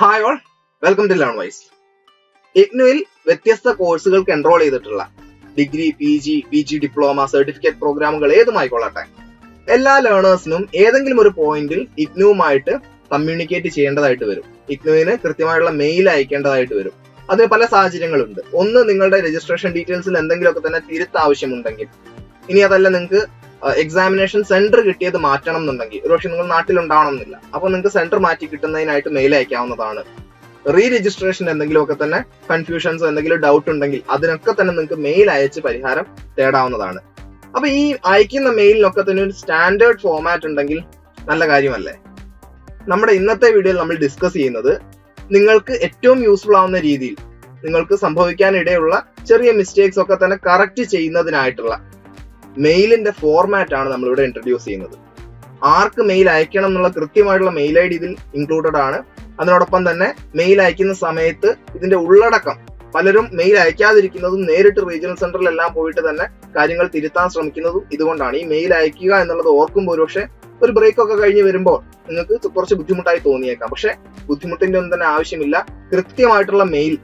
Hi all welcome to learn wise ഇഗ്നുവിൽ വ്യത്യസ്ത കോഴ്സുകൾക്ക് enrol ചെയ്തിട്ടുള്ള degree P G P G diploma certificate പ്രോഗ്രാമുകൾ ഏതുമായി ഏതുമായിക്കൊള്ളട്ടെ. എല്ലാ ലേണേഴ്സിനും ഏതെങ്കിലും ഒരു പോയിന്റിൽ ഇഗ്നുവുമായിട്ട് കമ്മ്യൂണിക്കേറ്റ് ചെയ്യേണ്ടതായിട്ട് വരും. ഇഗ്നുവിന് കൃത്യമായുള്ള മെയിൽ അയക്കേണ്ടതായിട്ട് വരും. അതിന് പല സാഹചര്യങ്ങളുണ്ട്. ഒന്ന് നിങ്ങളുടെ രജിസ്ട്രേഷൻ ഡീറ്റെയിൽസിൽ എന്തെങ്കിലുമൊക്കെ തന്നെ തിരുത്താവശ്യമുണ്ടെങ്കിൽ. ഇനി അതല്ല നിങ്ങൾക്ക് എക്സാമിനേഷൻ സെന്റർ കിട്ടിയത് മാറ്റണം എന്നുണ്ടെങ്കിൽ ഒരുപക്ഷെ നിങ്ങൾ നാട്ടിലുണ്ടാവണം എന്നില്ല അപ്പൊ നിങ്ങൾക്ക് സെന്റർ മാറ്റി കിട്ടുന്നതിനായിട്ട് മെയിൽ അയക്കാവുന്നതാണ്. റീ രജിസ്ട്രേഷൻ എന്തെങ്കിലും ഒക്കെ തന്നെ കൺഫ്യൂഷൻസ് എന്തെങ്കിലും ഡൗട്ട് ഉണ്ടെങ്കിൽ അതിനൊക്കെ തന്നെ നിങ്ങൾക്ക് മെയിൽ അയച്ച് പരിഹാരം തേടാവുന്നതാണ്. അപ്പൊ ഈ അയക്കുന്ന മെയിലിനൊക്കെ തന്നെ ഒരു സ്റ്റാൻഡേർഡ് ഫോമാറ്റ് ഉണ്ടെങ്കിൽ നല്ല കാര്യമല്ലേ? നമ്മുടെ ഇന്നത്തെ വീഡിയോയിൽ നമ്മൾ ഡിസ്കസ് ചെയ്യുന്നത് നിങ്ങൾക്ക് ഏറ്റവും യൂസ്ഫുൾ ആവുന്ന രീതിയിൽ നിങ്ങൾക്ക് സംഭവിക്കാനിടയുള്ള ചെറിയ മിസ്റ്റേക്സ് ഒക്കെ തന്നെ കറക്റ്റ് ചെയ്യുന്നതിനായിട്ടുള്ള മെയിലിന്റെ ഫോർമാറ്റ് ആണ് നമ്മളിവിടെ ഇൻട്രൊഡ്യൂസ് ചെയ്യുന്നത്. ആർക്ക് മെയിൽ അയക്കണം എന്നുള്ള കൃത്യമായിട്ടുള്ള മെയിൽ ഐ ഡി ഇതിൽ ഇൻക്ലൂഡഡ് ആണ്. അതിനോടൊപ്പം തന്നെ മെയിൽ അയക്കുന്ന സമയത്ത് ഇതിന്റെ ഉള്ളടക്കം പലരും മെയിൽ അയക്കാതിരിക്കുന്നതും നേരിട്ട് റീജിയണൽ സെന്ററിലെല്ലാം പോയിട്ട് തന്നെ കാര്യങ്ങൾ തിരുത്താൻ ശ്രമിക്കുന്നതും ഇതുകൊണ്ടാണ്. ഈ മെയിൽ അയക്കുക എന്നുള്ളത് ഓർക്കുമ്പോൾ ഒരുപക്ഷെ ഒരു ബ്രേക്ക് ഒക്കെ കഴിഞ്ഞ് വരുമ്പോൾ നിങ്ങൾക്ക് കുറച്ച് ബുദ്ധിമുട്ടായി തോന്നിയേക്കാം. പക്ഷെ ബുദ്ധിമുട്ടിന്റെ ഒന്നും തന്നെ ആവശ്യമില്ല. കൃത്യമായിട്ടുള്ള മെയിൽ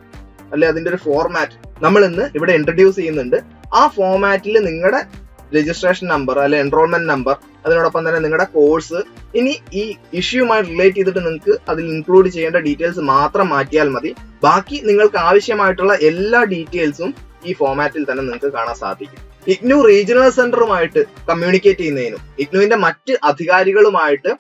അല്ലെ അതിന്റെ ഒരു ഫോർമാറ്റ് നമ്മൾ ഇന്ന് ഇവിടെ ഇൻട്രൊഡ്യൂസ് ചെയ്യുന്നുണ്ട്. ആ ഫോർമാറ്റിൽ നിങ്ങളുടെ രജിസ്ട്രേഷൻ നമ്പർ അല്ലെ എൻറോൾമെന്റ് നമ്പർ അതിനോടൊപ്പം തന്നെ നിങ്ങളുടെ കോഴ്സ് ഇനി ഈ ഇഷ്യൂമായി റിലേറ്റ് ചെയ്തിട്ട് നിങ്ങൾക്ക് അതിൽ ഇൻക്ലൂഡ് ചെയ്യേണ്ട ഡീറ്റെയിൽസ് മാത്രം മാറ്റിയാൽ മതി. ബാക്കി നിങ്ങൾക്ക് ആവശ്യമായിട്ടുള്ള എല്ലാ ഡീറ്റെയിൽസും ഈ ഫോമാറ്റിൽ തന്നെ നിങ്ങൾക്ക് കാണാൻ സാധിക്കും. ഇഗ്നു റീജിയണൽ സെന്ററുമായിട്ട് കമ്മ്യൂണിക്കേറ്റ് ചെയ്യുന്നതിനും ഇഗ്നുവിന്റെ മറ്റ് അധികാരികളുമായിട്ട്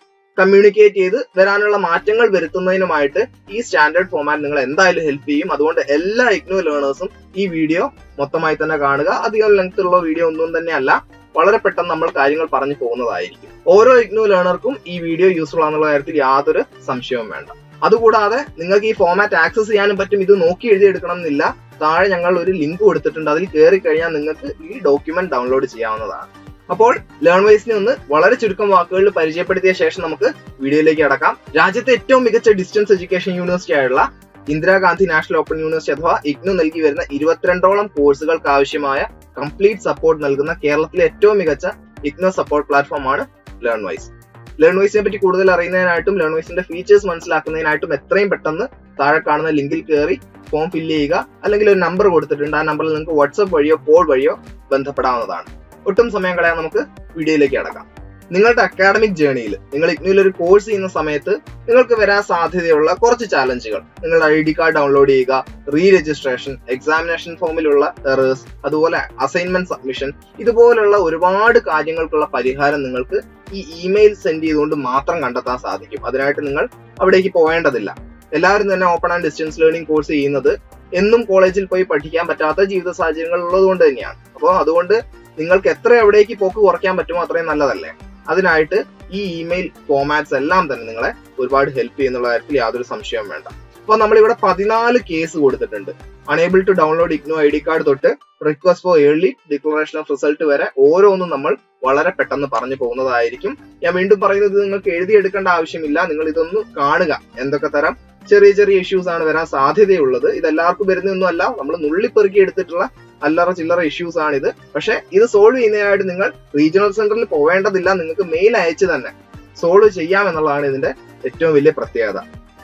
കമ്മ്യൂണിക്കേറ്റ് ചെയ്ത് വരാനുള്ള മാറ്റങ്ങൾ വരുത്തുന്നതിനുമായിട്ട് ഈ സ്റ്റാൻഡേർഡ് ഫോമാറ്റ് നിങ്ങൾ എന്തായാലും ഹെൽപ്പ് ചെയ്യും. അതുകൊണ്ട് എല്ലാ ഇഗ്നോ ലേണേഴ്സും ഈ വീഡിയോ മൊത്തമായി തന്നെ കാണുക. അധികം ലെങ്ത് ഉള്ള വീഡിയോ ഒന്നും തന്നെയല്ല വളരെ പെട്ടെന്ന് നമ്മൾ കാര്യങ്ങൾ പറഞ്ഞു പോകുന്നതായിരിക്കും. ഓരോ ഇഗ്നോ ലേണർക്കും ഈ വീഡിയോ യൂസ്ഫുൾ ആണെന്നുള്ള കാര്യത്തിൽ യാതൊരു സംശയവും വേണ്ട. അതുകൂടാതെ നിങ്ങൾക്ക് ഈ ഫോമാറ്റ് ആക്സസ് ചെയ്യാനും പറ്റും. ഇത് നോക്കി എഴുതിയെടുക്കണം എന്നില്ല താഴെ ഞങ്ങൾ ഒരു ലിങ്ക് കൊടുത്തിട്ടുണ്ട്. അതിൽ കയറി കഴിഞ്ഞാൽ നിങ്ങൾക്ക് ഈ ഡോക്യുമെന്റ് ഡൗൺലോഡ് ചെയ്യാവുന്നതാണ്. അപ്പോൾ ലേൺ വൈസിനെ ഒന്ന് വളരെ ചുരുക്കം വാക്കുകളിൽ പരിചയപ്പെടുത്തിയ ശേഷം നമുക്ക് വീഡിയോയിലേക്ക് കടക്കാം. രാജ്യത്തെ ഏറ്റവും മികച്ച ഡിസ്റ്റൻസ് എഡ്യൂക്കേഷൻ യൂണിവേഴ്സിറ്റി ആയുള്ള ഇന്ദിരാഗാന്ധി നാഷണൽ ഓപ്പൺ യൂണിവേഴ്സിറ്റി അഥവാ ഇഗ്നു നൽകി വരുന്ന ഇരുപത്തിരണ്ടോളം കോഴ്സുകൾക്ക് ആവശ്യമായ കംപ്ലീറ്റ് സപ്പോർട്ട് നൽകുന്ന കേരളത്തിലെ ഏറ്റവും മികച്ച ഇഗ്നോ സപ്പോർട്ട് പ്ലാറ്റ്ഫോം ആണ് ലേൺ വൈസ് ലേൺ വൈസിനെ പറ്റി കൂടുതൽ അറിയുന്നതിനായിട്ടും ലേൺ വൈസിന്റെ ഫീച്ചേഴ്സ് മനസ്സിലാക്കുന്നതിനായിട്ടും എത്രയും പെട്ടെന്ന് താഴെ കാണുന്ന ലിങ്കിൽ കയറി ഫോം ഫില്ല് ചെയ്യുക അല്ലെങ്കിൽ ഒരു നമ്പർ കൊടുത്തിട്ടുണ്ട്. ആ നമ്പറിൽ നിങ്ങൾക്ക് വാട്സ്ആപ്പ് വഴിയോ കോൾ വഴിയോ ബന്ധപ്പെടാവുന്നതാണ്. ഒട്ടും സമയം കളയാൻ നമുക്ക് വീഡിയോയിലേക്ക് അടക്കാം നിങ്ങളുടെ അക്കാഡമിക് ജേണിയിൽ നിങ്ങൾ ഇഗ്നുവിൽ ഒരു കോഴ്സ് ചെയ്യുന്ന സമയത്ത് നിങ്ങൾക്ക് വരാൻ സാധ്യതയുള്ള കുറച്ച് ചാലഞ്ചുകൾ നിങ്ങളുടെ ഐ ഡി കാർഡ് ഡൗൺലോഡ് ചെയ്യുക റീ രജിസ്ട്രേഷൻ എക്സാമിനേഷൻ ഫോമിലുള്ള എറേഴ്സ് അതുപോലെ അസൈൻമെന്റ് സബ്മിഷൻ ഇതുപോലുള്ള ഒരുപാട് കാര്യങ്ങൾക്കുള്ള പരിഹാരം നിങ്ങൾക്ക് ഈ ഇമെയിൽ സെൻഡ് ചെയ്തുകൊണ്ട് മാത്രം കണ്ടെത്താൻ സാധിക്കും. അതിനായിട്ട് നിങ്ങൾ അവിടേക്ക് പോകേണ്ടതില്ല. എല്ലാവരും തന്നെ open and distance learning course ചെയ്യുന്നത് എന്നും കോളേജിൽ പോയി പഠിക്കാൻ പറ്റാത്ത ജീവിത സാഹചര്യങ്ങൾ ഉള്ളതുകൊണ്ട് തന്നെയാണ്. അപ്പോൾ അതുകൊണ്ട് നിങ്ങൾക്ക് എത്ര എവിടേക്ക് പോക്ക് കുറയ്ക്കാൻ പറ്റുമോ അത്രയും നല്ലതല്ലേ? അതിനായിട്ട് ഈ ഇമെയിൽ ഫോമാറ്റ്സ് എല്ലാം തന്നെ നിങ്ങളെ ഒരുപാട് ഹെൽപ്പ് ചെയ്യുന്നുള്ള കാര്യത്തിൽ യാതൊരു സംശയവും വേണ്ട. അപ്പൊ നമ്മൾ ഇവിടെ പതിനാല് കേസ് കൊടുത്തിട്ടുണ്ട്. Unable to download IGNOU I D card തൊട്ട് request for early declaration of result വരെ ഓരോന്നും നമ്മൾ വളരെ പെട്ടെന്ന് പറഞ്ഞു പോകുന്നതായിരിക്കും. ഞാൻ വീണ്ടും പറയുന്നത് നിങ്ങൾക്ക് എഴുതിയെടുക്കേണ്ട ആവശ്യമില്ല. നിങ്ങൾ ഇതൊന്ന് കാണുക. എന്തൊക്കെ തരം ചെറിയ ചെറിയ ഇഷ്യൂസ് ആണ് വരാൻ സാധ്യതയുള്ളത്. ഇതെല്ലാവർക്കും വരുന്നൊന്നും അല്ല നമ്മൾ നുള്ളിപ്പെറുക്കി എടുത്തിട്ടുള്ള അല്ലറ ചില്ലറ ഇഷ്യൂസ് ആണ് ഇത് പക്ഷെ ഇത് സോൾവ് ചെയ്യുന്നതിനായിട്ട് നിങ്ങൾ റീജിയണൽ സെന്ററിൽ പോവേണ്ടതില്ല. നിങ്ങൾക്ക് മെയിൽ അയച്ച് തന്നെ സോൾവ് ചെയ്യാം എന്നുള്ളതാണ് ഇതിന്റെ ഏറ്റവും വലിയ പ്രത്യേകത.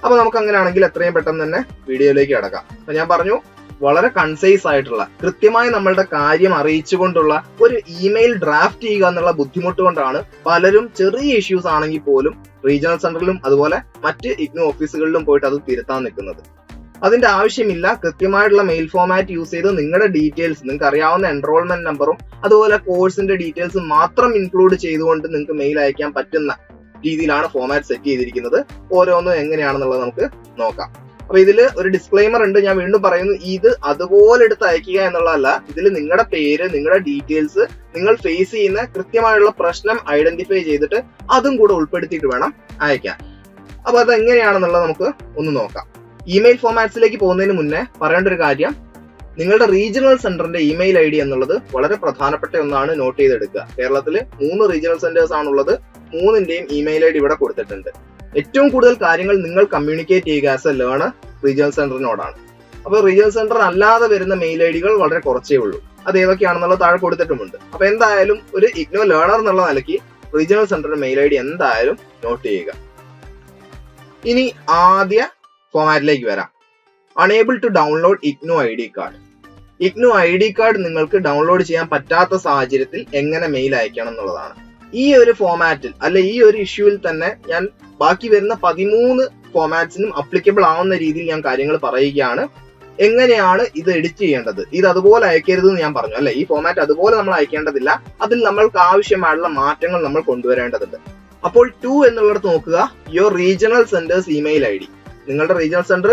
അപ്പൊ നമുക്ക് അങ്ങനെയാണെങ്കിൽ എത്രയും പെട്ടെന്ന് തന്നെ വീഡിയോയിലേക്ക് കടക്കാം. അപ്പൊ ഞാൻ പറഞ്ഞു വളരെ കൺസൈസ് ആയിട്ടുള്ള കൃത്യമായി നമ്മളുടെ കാര്യം അറിയിച്ചുകൊണ്ടുള്ള ഒരു ഇമെയിൽ ഡ്രാഫ്റ്റ് ചെയ്യുക എന്നുള്ള ബുദ്ധിമുട്ട് കൊണ്ടാണ് പലരും ചെറിയ ഇഷ്യൂസ് ആണെങ്കിൽ പോലും റീജിയണൽ സെന്ററിലും അതുപോലെ മറ്റ് ഇഗ്നോ ഓഫീസുകളിലും പോയിട്ട് അത് തിരുത്താൻ നിൽക്കുന്നത്. അതിന്റെ ആവശ്യമില്ല. കൃത്യമായിട്ടുള്ള മെയിൽ ഫോമാറ്റ് യൂസ് ചെയ്ത് നിങ്ങളുടെ ഡീറ്റെയിൽസ് നിങ്ങൾക്ക് അറിയാവുന്ന എൻറോൾമെന്റ് നമ്പറും അതുപോലെ കോഴ്സിന്റെ ഡീറ്റെയിൽസ് മാത്രം ഇൻക്ലൂഡ് ചെയ്തുകൊണ്ട് നിങ്ങൾക്ക് മെയിൽ അയക്കാൻ പറ്റുന്ന രീതിയിലാണ് ഫോമാറ്റ് സെറ്റ് ചെയ്തിരിക്കുന്നത്. ഓരോന്നും എങ്ങനെയാണെന്നുള്ളത് നമുക്ക് നോക്കാം. അപ്പൊ ഇതിൽ ഒരു ഡിസ്ക്ലൈമർ ഉണ്ട്. ഞാൻ വീണ്ടും പറയുന്നു ഇത് അതുപോലെ എടുത്ത് അയക്കുക എന്നുള്ളതല്ല. ഇതിൽ നിങ്ങളുടെ പേര് നിങ്ങളുടെ ഡീറ്റെയിൽസ് നിങ്ങൾ ഫേസ് ചെയ്യുന്ന കൃത്യമായുള്ള പ്രശ്നം ഐഡന്റിഫൈ ചെയ്തിട്ട് അതും കൂടെ ഉൾപ്പെടുത്തിയിട്ട് വേണം അയക്കാൻ അപ്പൊ അത് എങ്ങനെയാണെന്നുള്ളത് നമുക്ക് ഒന്ന് നോക്കാം. ഇമെയിൽ ഫോമാറ്റ്സിലേക്ക് പോകുന്നതിന് മുന്നേ പറയേണ്ട ഒരു കാര്യം നിങ്ങളുടെ റീജിയണൽ സെന്ററിന്റെ ഇമെയിൽ ഐ ഡി എന്നുള്ളത് വളരെ പ്രധാനപ്പെട്ട ഒന്നാണ് നോട്ട് ചെയ്തെടുക്കുക. കേരളത്തിൽ മൂന്ന് റീജിയണൽ സെന്റേഴ്സ് ആണുള്ളത് മൂന്നിന്റെയും ഇമെയിൽ ഐ ഡി ഇവിടെ കൊടുത്തിട്ടുണ്ട്. ഏറ്റവും കൂടുതൽ കാര്യങ്ങൾ നിങ്ങൾ കമ്മ്യൂണിക്കേറ്റ് ചെയ്യുക ആസ് എ ലേണർ റീജിയണൽ സെന്ററിനോടാണ് അപ്പോൾ റീജിയണൽ സെന്റർ അല്ലാതെ വരുന്ന മെയിൽ ഐ ഡികൾ വളരെ കുറച്ചേ ഉള്ളൂ. അത് ഏതൊക്കെയാണെന്നുള്ള താഴെ കൊടുത്തിട്ടുമുണ്ട്. അപ്പൊ എന്തായാലും ഒരു ഇഗ്നോ ലേണർ എന്നുള്ള നിലയ്ക്ക് റീജിയണൽ സെന്ററിന്റെ മെയിൽ ഐ ഡി എന്തായാലും നോട്ട് ചെയ്യുക. ഇനി ആദ്യ ഫോമാറ്റിലേക്ക് വരാം. Unable to download IGNOU I D card IGNOU I D card നിങ്ങൾക്ക് ഡൗൺലോഡ് ചെയ്യാൻ പറ്റാത്ത സാഹചര്യത്തിൽ എങ്ങനെ മെയിൽ അയക്കണം എന്നുള്ളതാണ്. ഈ ഒരു ഫോമാറ്റിൽ അല്ലെ ഈ ഒരു ഇഷ്യൂവിൽ തന്നെ ഞാൻ ബാക്കി വരുന്ന പതിമൂന്ന് ഫോമാറ്റ്സിനും അപ്ലിക്കബിൾ ആവുന്ന രീതിയിൽ ഞാൻ കാര്യങ്ങൾ പറയുകയാണ്. എങ്ങനെയാണ് ഇത് എഡിറ്റ് ചെയ്യേണ്ടത്? ഇത് അതുപോലെ അയക്കരുത് എന്ന് ഞാൻ പറഞ്ഞു അല്ലെ? ഈ ഫോമാറ്റ് അതുപോലെ നമ്മൾ അയക്കേണ്ടതില്ല. അതിൽ നമ്മൾക്ക് ആവശ്യമായുള്ള മാറ്റങ്ങൾ നമ്മൾ കൊണ്ടുവരേണ്ടതുണ്ട്. അപ്പോൾ ടു എന്നുള്ളിടത്ത് നോക്കുക. Your regional centres email I D നിങ്ങളുടെ റീജിയണൽ സെന്റർ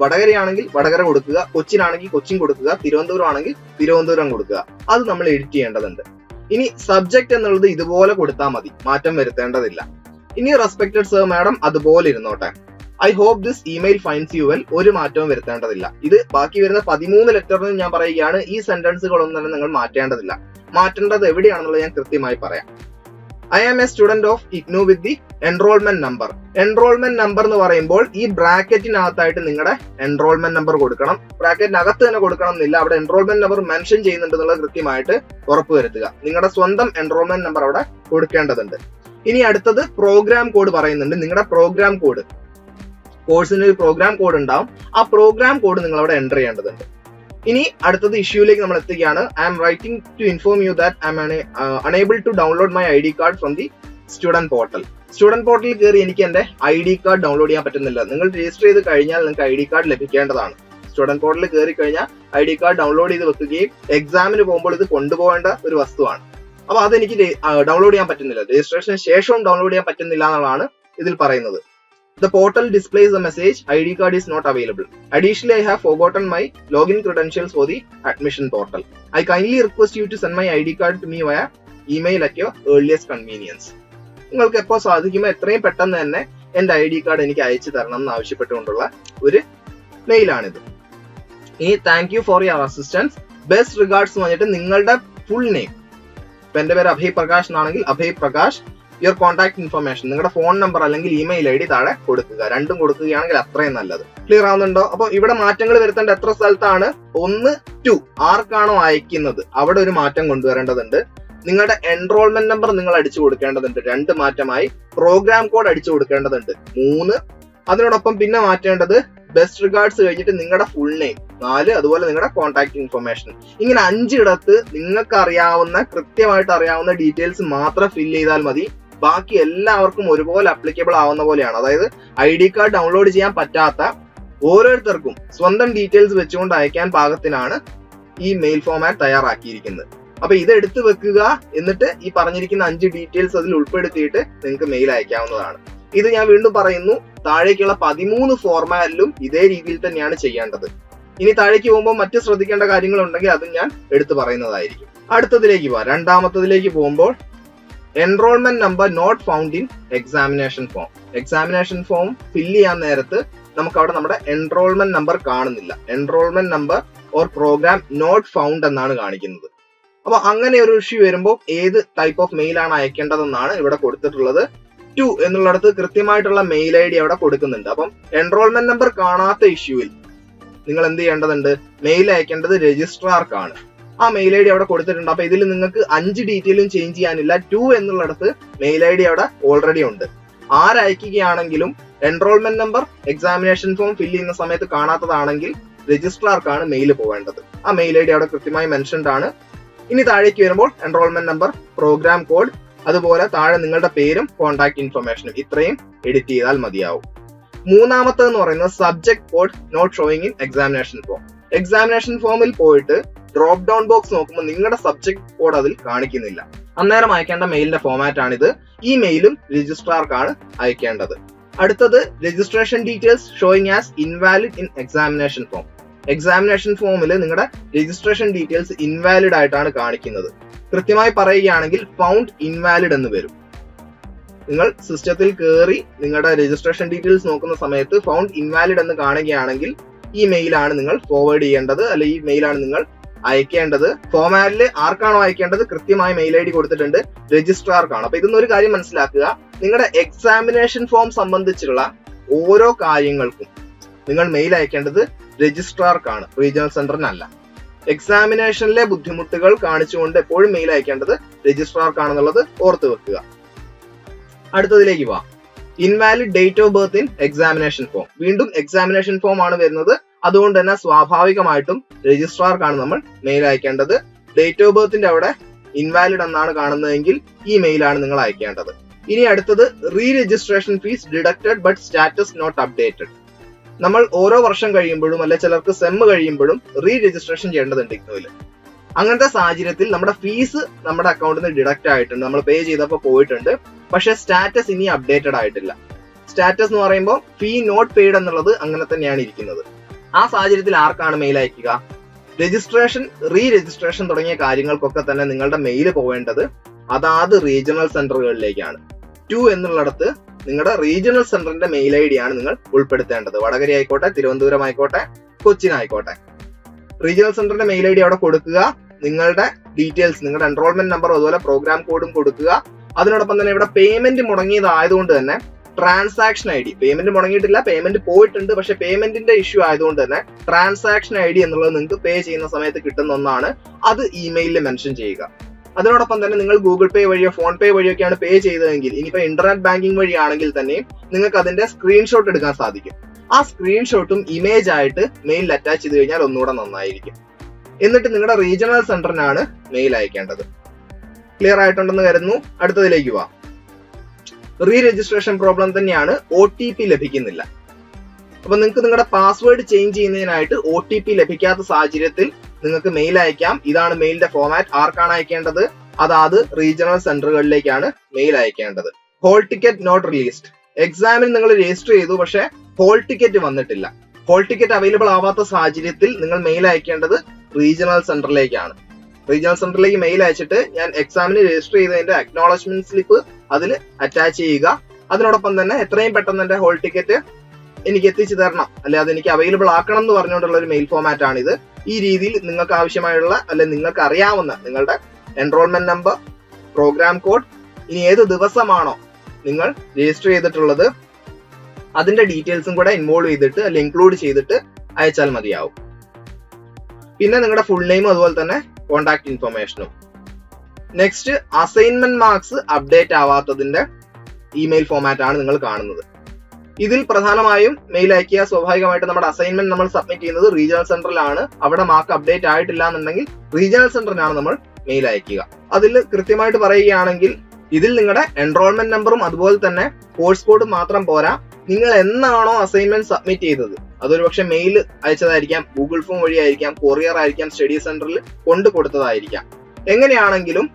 വടകരയാണെങ്കിൽ വടകര കൊടുക്കുക കൊച്ചിനാണെങ്കിൽ കൊച്ചിൻ കൊടുക്കുക തിരുവനന്തപുരം ആണെങ്കിൽ തിരുവനന്തപുരം കൊടുക്കുക. അത് നമ്മൾ എഡിറ്റ് ചെയ്യേണ്ടതുണ്ട്. ഇനി സബ്ജക്ട് എന്നുള്ളത് ഇതുപോലെ കൊടുത്താൽ മതി. മാറ്റം വരുത്തേണ്ടതില്ല. ഇനി റെസ്പെക്ടഡ് സർ മാഡം അതുപോലെ ഇരുന്നോട്ടെ. I hope this email finds you well ഒരു മാറ്റവും വരുത്തേണ്ടതില്ല. ഇത് ബാക്കി വരുന്ന പതിമൂന്ന് ലെറ്ററിന് ഞാൻ പറയുകയാണ്. ഈ സെന്റൻസുകളൊന്നും തന്നെ നിങ്ങൾ മാറ്റേണ്ടതില്ല. മാറ്റേണ്ടത് എവിടെയാണെന്നുള്ളത് ഞാൻ കൃത്യമായി പറയാം. I am a student of IGNOU with the enrolment number enrolment number എന്ന് പറയുമ്പോൾ ഈ ബ്രാക്കറ്റിനകത്തായിട്ട് നിങ്ങളുടെ എൻറോൾമെന്റ് നമ്പർ കൊടുക്കണം. ബ്രാക്കറ്റിനകത്ത് തന്നെ കൊടുക്കണം എന്നില്ല അവിടെ എൻറോൾമെന്റ് നമ്പർ മെൻഷൻ ചെയ്യുന്നുണ്ട് എന്നുള്ളത് കൃത്യമായിട്ട് ഉറപ്പുവരുത്തുക നിങ്ങളുടെ സ്വന്തം എൻറോൾമെന്റ് നമ്പർ അവിടെ കൊടുക്കേണ്ടതുണ്ട്. ഇനി അടുത്തത് പ്രോഗ്രാം കോഡ് പറയുന്നുണ്ട്. നിങ്ങളുടെ പ്രോഗ്രാം കോഡ് കോഴ്സിന് ഒരു പ്രോഗ്രാം കോഡ് ഉണ്ടാവും. ആ പ്രോഗ്രാം കോഡ് നിങ്ങൾ അവിടെ എന്റർ ചെയ്യേണ്ടതുണ്ട്. ഇനി അടുത്തത് ഇഷ്യൂലേക്ക് നമ്മൾ എത്തുകയാണ്. I'm writing to inform you that I'm unable to download my I D card from the student portal student പോർട്ടലിൽ കയറി എനിക്ക് എന്റെ ഐ ഡി കാർഡ് ഡൗൺലോഡ് ചെയ്യാൻ പറ്റുന്നില്ല. നിങ്ങൾ രജിസ്റ്റർ ചെയ്ത് കഴിഞ്ഞാൽ നിങ്ങൾക്ക് ഐ ഡി കാർഡ് ലഭിക്കേണ്ടതാണ്. സ്റ്റുഡന്റ് പോർട്ടലിൽ കയറി കഴിഞ്ഞാൽ ഐ ഡി കാർഡ് ഡൗൺലോഡ് ചെയ്ത് വെക്കുകയും എക്സാമിന് പോകുമ്പോൾ ഇത് കൊണ്ടുപോകേണ്ട ഒരു വസ്തുവാണ്. അപ്പൊ അതെനിക്ക് ഡൗൺലോഡ് ചെയ്യാൻ പറ്റുന്നില്ല. രജിസ്ട്രേഷന് ശേഷവും ഡൗൺലോഡ് ചെയ്യാൻ പറ്റുന്നില്ല എന്നുള്ളതാണ് ഇതിൽ പറയുന്നത്. The portal displays the message I D card is not available additionally I have forgotten my login credentials for the admission portal I kindly request you to send my I D card to me via email at your earliest convenience. നിങ്ങൾക്ക് എപ്പോൾ സാധിക്കുമോ എത്രയും പെട്ടെന്ന് തന്നെ എന്റെ I D card എനിക്ക് അയച്ചു തരണം എന്ന് ആവശ്യപ്പെട്ടുകൊണ്ടുള്ള ഒരു മെയിലാണിത്. ഇനി thank you for your assistance best regards എന്ന് പറഞ്ഞിട്ട് നിങ്ങളുടെ ഫുൾ നെയിം ഇപ്പൊ എന്റെ പേര് അഭയ് പ്രകാശ് എന്നാണെങ്കിൽ Abhay Prakash your contact information നിങ്ങളുടെ ഫോൺ നമ്പർ അല്ലെങ്കിൽ ഇമെയിൽ ഐ ഡി താഴെ കൊടുക്കുക. രണ്ടും കൊടുക്കുകയാണെങ്കിൽ അത്രയും നല്ലത്. ക്ലിയർ ആവുന്നുണ്ടോ? അപ്പൊ ഇവിടെ മാറ്റങ്ങൾ വരുത്തേണ്ട എത്ര സ്ഥലത്താണ്? ഒന്ന് ടു ആർക്കാണോ അയക്കുന്നത്? അവിടെ ഒരു മാറ്റം കൊണ്ടുവരേണ്ടതുണ്ട്. നിങ്ങളുടെ എൻറോൾമെന്റ് നമ്പർ നിങ്ങൾ അടിച്ചു കൊടുക്കേണ്ടതുണ്ട്. രണ്ട് മാറ്റമായി പ്രോഗ്രാം കോഡ് അടിച്ചു കൊടുക്കേണ്ടതുണ്ട്. മൂന്ന്. അതിനോടൊപ്പം പിന്നെ മാറ്റേണ്ടത് ബെസ്റ്റ് റിഗാർഡ്സ് കഴിഞ്ഞിട്ട് നിങ്ങളുടെ ഫുൾ നെയിം നാല് അതുപോലെ നിങ്ങളുടെ കോൺടാക്ട് ഇൻഫർമേഷൻ ഇങ്ങനെ അഞ്ചിടത്ത് നിങ്ങൾക്ക് അറിയാവുന്ന കൃത്യമായിട്ട് അറിയാവുന്ന ഡീറ്റെയിൽസ് മാത്രം ഫില്ല് ചെയ്താൽ മതി. ബാക്കി എല്ലാവർക്കും ഒരുപോലെ അപ്ലിക്കബിൾ ആവുന്ന പോലെയാണ്. അതായത് ഐ ഡി കാർഡ് ഡൗൺലോഡ് ചെയ്യാൻ പറ്റാത്ത ഓരോരുത്തർക്കും സ്വന്തം ഡീറ്റെയിൽസ് വെച്ചുകൊണ്ട് അയക്കാൻ പാകത്തിനാണ് ഈ മെയിൽ ഫോമാറ്റ് തയ്യാറാക്കിയിരിക്കുന്നത്. അപ്പൊ ഇത് എടുത്തു വെക്കുക എന്നിട്ട് ഈ പറഞ്ഞിരിക്കുന്ന അഞ്ച് ഡീറ്റെയിൽസ് അതിൽ ഉൾപ്പെടുത്തിയിട്ട് നിങ്ങൾക്ക് മെയിൽ അയക്കാവുന്നതാണ്. ഇത് ഞാൻ വീണ്ടും പറയുന്നു താഴേക്കുള്ള പതിമൂന്ന് ഫോർമാറ്റിലും ഇതേ രീതിയിൽ തന്നെയാണ് ചെയ്യേണ്ടത്. ഇനി താഴേക്ക് പോകുമ്പോൾ മറ്റ് ശ്രദ്ധിക്കേണ്ട കാര്യങ്ങൾ ഉണ്ടെങ്കിൽ അതും ഞാൻ എടുത്തു പറയുന്നതായിരിക്കും. അടുത്തതിലേക്ക് പോവാം. രണ്ടാമത്തതിലേക്ക് പോകുമ്പോൾ enrolment number not found in examination form examination form fill ചെയ്യാൻ നേരത്ത് നമുക്ക് അവിടെ നമ്മുടെ എൻറോൾമെന്റ് നമ്പർ കാണുന്നില്ല. Enrolment number or programme not found എന്നാണ് കാണിക്കുന്നത്. അപ്പൊ അങ്ങനെ ഒരു ഇഷ്യൂ വരുമ്പോൾ ഏത് ടൈപ്പ് ഓഫ് മെയിൽ ആണ് അയക്കേണ്ടതെന്നാണ് ഇവിടെ കൊടുത്തിട്ടുള്ളത്. ടു എന്നുള്ളിടത്ത് കൃത്യമായിട്ടുള്ള മെയിൽ ഐ ഡി അവിടെ കൊടുക്കുന്നുണ്ട്. അപ്പം എൻറോൾമെന്റ് നമ്പർ കാണാത്ത ഇഷ്യൂവിൽ നിങ്ങൾ എന്ത് ചെയ്യേണ്ടതുണ്ട്? മെയിൽ അയക്കേണ്ടത് രജിസ്ട്രാർക്കാണ് ആ മെയിൽ ഐ ഡി അവിടെ കൊടുത്തിട്ടുണ്ട്. അപ്പൊ ഇതിൽ നിങ്ങൾക്ക് അഞ്ച് ഡീറ്റെയിലും ചേഞ്ച് ചെയ്യാനില്ല. ടു എന്നുള്ളിടത്ത് മെയിൽ ഐ ഡി അവിടെ ഓൾറെഡി ഉണ്ട്. ആരയക്കുകയാണെങ്കിലും enrolment number examination form fill ചെയ്യുന്ന സമയത്ത് കാണാത്തതാണെങ്കിൽ രജിസ്ട്രാർക്കാണ് മെയിൽ പോവേണ്ടത്. ആ മെയിൽ ഐ ഡി അവിടെ കൃത്യമായി മെൻഷൻഡ് ആണ്. ഇനി താഴേക്ക് വരുമ്പോൾ എൻറോൾമെന്റ് നമ്പർ പ്രോഗ്രാം കോഡ് അതുപോലെ താഴെ നിങ്ങളുടെ പേരും കോൺടാക്ട് ഇൻഫർമേഷനും ഇത്രയും എഡിറ്റ് ചെയ്താൽ മതിയാവും. മൂന്നാമത്തെന്ന് പറയുന്നത് subject code not showing in examination form examination ഫോമിൽ പോയിട്ട് ഡ്രോപ്പ് ഡൗൺ ബോക്സ് നോക്കുമ്പോൾ നിങ്ങളുടെ സബ്ജക്ട് കോഡ് അതിൽ കാണിക്കുന്നില്ല. അന്നേരം അയക്കേണ്ട മെയിലിന്റെ ഫോമാറ്റ് ആണിത്. ഈ മെയിലും രജിസ്ട്രാർക്കാണ് അയക്കേണ്ടത്. അടുത്തത് registration details showing as invalid in examination form examination ഫോമിൽ നിങ്ങളുടെ രജിസ്ട്രേഷൻ ഡീറ്റെയിൽസ് ഇൻവാലിഡ് ആയിട്ടാണ് കാണിക്കുന്നത്. കൃത്യമായി പറയുകയാണെങ്കിൽ ഫൗണ്ട് ഇൻവാലിഡ് എന്ന് വരും. നിങ്ങൾ സിസ്റ്റത്തിൽ കയറി നിങ്ങളുടെ രജിസ്ട്രേഷൻ ഡീറ്റെയിൽസ് നോക്കുന്ന സമയത്ത് ഫൗണ്ട് ഇൻവാലിഡ് എന്ന് കാണുകയാണെങ്കിൽ ഈ മെയിലാണ് നിങ്ങൾ ഫോർവേഡ് ചെയ്യേണ്ടത് അല്ലെ ഈ മെയിലാണ് നിങ്ങൾ അയക്കേണ്ടത്. ഫോമാറ്റിൽ ആർക്കാണോ അയക്കേണ്ടത്? കൃത്യമായ മെയിൽ ഐ ഡി കൊടുത്തിട്ടുണ്ട് രജിസ്ട്രാർക്കാണ് അപ്പൊ ഇതൊന്നും ഒരു കാര്യം മനസ്സിലാക്കുക. നിങ്ങളുടെ എക്സാമിനേഷൻ ഫോം സംബന്ധിച്ചുള്ള ഓരോ കാര്യങ്ങൾക്കും നിങ്ങൾ മെയിൽ അയക്കേണ്ടത് രജിസ്ട്രാർക്കാണ് റീജിയണൽ സെന്ററിനല്ല. എക്സാമിനേഷനിലെ ബുദ്ധിമുട്ടുകൾ കാണിച്ചുകൊണ്ട് എപ്പോഴും മെയിൽ അയക്കേണ്ടത് രജിസ്ട്രാർക്കാണെന്നുള്ളത് ഓർത്തു വെക്കുക. അടുത്തതിലേക്ക് വാ. Invalid date of birth in examination form വീണ്ടും എക്സാമിനേഷൻ ഫോം ആണ് വരുന്നത്. അതുകൊണ്ട് തന്നെ സ്വാഭാവികമായിട്ടും രജിസ്ട്രാർക്കാണ് നമ്മൾ മെയിൽ അയക്കേണ്ടത്. ഡേറ്റ് ഓഫ് ബർത്തിന്റെ അവിടെ ഇൻവാലിഡ് എന്നാണ് കാണുന്നതെങ്കിൽ ഈ മെയിലാണ് നിങ്ങൾ അയക്കേണ്ടത്. ഇനി അടുത്തത് re registration fees deducted but status not updated നമ്മൾ ഓരോ വർഷം കഴിയുമ്പോഴും അല്ലെ ചിലർക്ക് സെം കഴിയുമ്പോഴും റീ രജിസ്ട്രേഷൻ ചെയ്യേണ്ടതുണ്ട് ഇഗ്നോയിൽ. അങ്ങനത്തെ സാഹചര്യത്തിൽ നമ്മുടെ ഫീസ് നമ്മുടെ അക്കൗണ്ടിൽ നിന്ന് ഡിഡക്റ്റ് ആയിട്ടുണ്ട്. നമ്മൾ പേ ചെയ്തപ്പോൾ പോയിട്ടുണ്ട്. പക്ഷെ സ്റ്റാറ്റസ് ഇനി അപ്ഡേറ്റഡ് ആയിട്ടില്ല. സ്റ്റാറ്റസ് എന്ന് പറയുമ്പോൾ ഫീ നോട്ട് പെയ്ഡ് എന്നുള്ളത് അങ്ങനെ തന്നെയാണ് ഇരിക്കുന്നത്. ആ സാഹചര്യത്തിൽ ആർക്കാണ് മെയിൽ അയക്കുക? രജിസ്ട്രേഷൻ റീ രജിസ്ട്രേഷൻ തുടങ്ങിയ കാര്യങ്ങൾക്കൊക്കെ തന്നെ നിങ്ങളുടെ മെയിൽ പോവേണ്ടത് അതാത് റീജിയണൽ സെന്ററുകളിലേക്കാണ് ടു എന്നുള്ളിടത്ത് നിങ്ങളുടെ റീജിയണൽ സെന്ററിന്റെ മെയിൽ ഐ ഡി ആണ് നിങ്ങൾ ഉൾപ്പെടുത്തേണ്ടത്. വടകര ആയിക്കോട്ടെ തിരുവനന്തപുരം ആയിക്കോട്ടെ കൊച്ചിൻ ആയിക്കോട്ടെ. റീജിയണൽ സെന്ററിന്റെ മെയിൽ ഐ ഡി അവിടെ കൊടുക്കുക. നിങ്ങളുടെ ഡീറ്റെയിൽസ് നിങ്ങളുടെ എൻറോൾമെന്റ് നമ്പർ അതുപോലെ പ്രോഗ്രാം കോഡും കൊടുക്കുക. അതിനോടൊപ്പം തന്നെ ഇവിടെ പേയ്മെന്റ് മുടങ്ങിയതായതുകൊണ്ട് തന്നെ ട്രാൻസാക്ഷൻ ഐ ഡി പേയ്മെന്റ് മുടങ്ങിയിട്ടില്ല പേയ്മെന്റ് പോയിട്ടുണ്ട് പക്ഷെ പേയ്മെന്റിന്റെ ഇഷ്യൂ ആയതുകൊണ്ട് തന്നെ ട്രാൻസാക്ഷൻ ഐ ഡി എന്നുള്ളത് നിങ്ങൾക്ക് പേ ചെയ്യുന്ന സമയത്ത് കിട്ടുന്ന ഒന്നാണ്. അത് ഇമെയിലിൽ മെൻഷൻ ചെയ്യുക. അതിനോടൊപ്പം തന്നെ നിങ്ങൾ ഗൂഗിൾ പേ വഴിയോ ഫോൺ പേ വഴിയൊക്കെയാണ് പേ ചെയ്തതെങ്കിൽ ഇനിയിപ്പോ ഇന്റർനെറ്റ് ബാങ്കിങ് വഴിയാണെങ്കിൽ തന്നെ നിങ്ങൾക്ക് അതിന്റെ സ്ക്രീൻഷോട്ട് എടുക്കാൻ സാധിക്കും. ആ സ്ക്രീൻഷോട്ടും ഇമേജ് ആയിട്ട് മെയിലിൽ അറ്റാച്ച് ചെയ്ത് കഴിഞ്ഞാൽ ഒന്നുകൂടെ നന്നായിരിക്കും. എന്നിട്ട് നിങ്ങളുടെ റീജിയണൽ സെന്ററിനാണ് മെയിൽ അയക്കേണ്ടത്. ക്ലിയർ ആയിട്ടുണ്ടെന്ന് കരുതുന്നു. അടുത്തതിലേക്ക് വാ റീ രജിസ്ട്രേഷൻ പ്രോബ്ലം തന്നെയാണ് ഒ ടി പി ലഭിക്കുന്നില്ല. അപ്പൊ നിങ്ങൾക്ക് നിങ്ങളുടെ പാസ്വേഡ് ചേഞ്ച് ചെയ്യുന്നതിനായിട്ട് ഒ ടി പി ലഭിക്കാത്ത സാഹചര്യത്തിൽ നിങ്ങൾക്ക് മെയിൽ അയക്കാം. ഇതാണ് മെയിലിന്റെ ഫോമാറ്റ് ആർക്കാണ് അയക്കേണ്ടത്? അതാത് റീജിയണൽ സെന്ററുകളിലേക്കാണ് മെയിൽ അയക്കേണ്ടത്. ഹോൾ ടിക്കറ്റ് നോട്ട് റിലീസ്ഡ് എക്സാമിന് നിങ്ങൾ രജിസ്റ്റർ ചെയ്തു പക്ഷെ ഹോൾ ടിക്കറ്റ് വന്നിട്ടില്ല. ഹോൾ ടിക്കറ്റ് അവൈലബിൾ ആവാത്ത സാഹചര്യത്തിൽ നിങ്ങൾ മെയിൽ അയക്കേണ്ടത് റീജിയണൽ സെന്ററിലേക്കാണ് റീജിയണൽ സെന്ററിലേക്ക് മെയിൽ അയച്ചിട്ട് ഞാൻ എക്സാമിന് രജിസ്റ്റർ ചെയ്തതിന്റെ അക്നോളജ്മെന്റ് സ്ലിപ്പ് അതിൽ അറ്റാച്ച് ചെയ്യുക. അതിനോടൊപ്പം തന്നെ എത്രയും പെട്ടെന്ന് എന്റെ ഹോൾ ടിക്കറ്റ് എനിക്ക് എത്തിച്ചു തരണം. അല്ലെ അത് എനിക്ക് അവൈലബിൾ ആക്കണം എന്ന് പറഞ്ഞുകൊണ്ടുള്ള ഒരു മെയിൽ ഫോമാറ്റ് ആണ് ഇത് ഈ രീതിയിൽ നിങ്ങൾക്ക് ആവശ്യമായുള്ള അല്ലെ നിങ്ങൾക്ക് അറിയാവുന്ന നിങ്ങളുടെ എൻറോൾമെന്റ് നമ്പർ പ്രോഗ്രാം കോഡ് ഇനി ഏത് ദിവസമാണോ നിങ്ങൾ രജിസ്റ്റർ ചെയ്തിട്ടുള്ളത് അതിന്റെ ഡീറ്റെയിൽസും കൂടെ ഇൻവോൾവ് ചെയ്തിട്ട് അല്ലെ ഇൻക്ലൂഡ് ചെയ്തിട്ട് അയച്ചാൽ മതിയാവും. പിന്നെ നിങ്ങളുടെ ഫുൾ നെയിമും അതുപോലെ തന്നെ കോൺടാക്ട് ഇൻഫർമേഷനും നെക്സ്റ്റ് അസൈൻമെന്റ് മാർക്സ് അപ്ഡേറ്റ് ആവാത്തതിന്റെ ഇമെയിൽ ഫോമാറ്റ് ആണ് നിങ്ങൾ കാണുന്നത്. ഇതിൽ പ്രധാനമായും മെയിൽ അയക്കുക. സ്വാഭാവികമായിട്ട് നമ്മുടെ അസൈൻമെന്റ് നമ്മൾ സബ്മിറ്റ് ചെയ്യുന്നത് റീജിയണൽ സെന്ററിലാണ് അവിടെ മാർക്ക് അപ്ഡേറ്റ് ആയിട്ടില്ല എന്നുണ്ടെങ്കിൽ റീജിയണൽ സെന്ററിനാണ് നമ്മൾ മെയിൽ അയക്കുക. അതിൽ കൃത്യമായിട്ട് പറയുകയാണെങ്കിൽ ഇതിൽ നിങ്ങളുടെ എൻറോൾമെന്റ് നമ്പറും അതുപോലെ തന്നെ കോഴ്സ് കോഡും മാത്രം പോരാ. നിങ്ങൾ എന്നാണോ അസൈൻമെന്റ് സബ്മിറ്റ് ചെയ്തത്? അതൊരു പക്ഷെ മെയിൽ അയച്ചതായിരിക്കാം ഗൂഗിൾ ഫോം വഴിയായിരിക്കാം കൊറിയർ ആയിരിക്കാം സ്റ്റഡി സെന്ററിൽ കൊണ്ടു കൊടുത്തതായിരിക്കാം. എങ്ങനെയാണെങ്കിലും